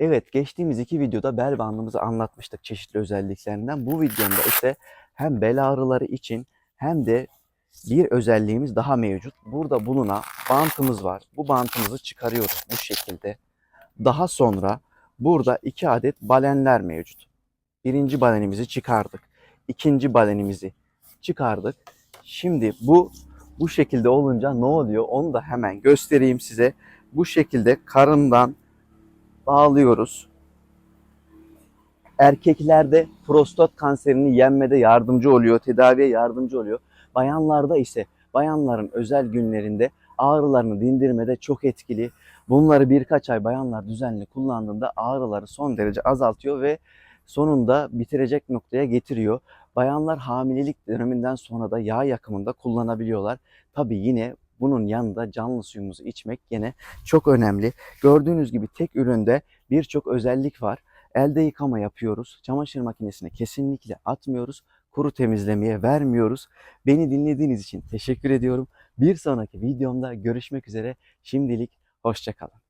Evet geçtiğimiz iki videoda bel bandımızı anlatmıştık çeşitli özelliklerinden. Bu videomda ise hem bel ağrıları için hem de bir özelliğimiz daha mevcut. Burada bulunan bantımız var. Bu bantımızı çıkarıyoruz bu şekilde. Daha sonra burada iki adet balenler mevcut. Birinci balenimizi çıkardık. İkinci balenimizi çıkardık. Şimdi bu bu şekilde olunca ne oluyor onu da hemen göstereyim size. Bu şekilde karından bağlıyoruz. Erkeklerde prostat kanserini yenmede yardımcı oluyor, tedaviye yardımcı oluyor. Bayanlarda ise bayanların özel günlerinde ağrılarını dindirmede çok etkili. Bunları birkaç ay bayanlar düzenli kullandığında ağrıları son derece azaltıyor ve sonunda bitirecek noktaya getiriyor. Bayanlar hamilelik döneminden sonra da yağ yakımında kullanabiliyorlar. Tabii yine bunun yanında canlı suyumuzu içmek yine çok önemli. Gördüğünüz gibi tek üründe birçok özellik var. Elde yıkama yapıyoruz. Çamaşır makinesine kesinlikle atmıyoruz. Kuru temizlemeye vermiyoruz. Beni dinlediğiniz için teşekkür ediyorum. Bir sonraki videomda görüşmek üzere. Şimdilik hoşçakalın.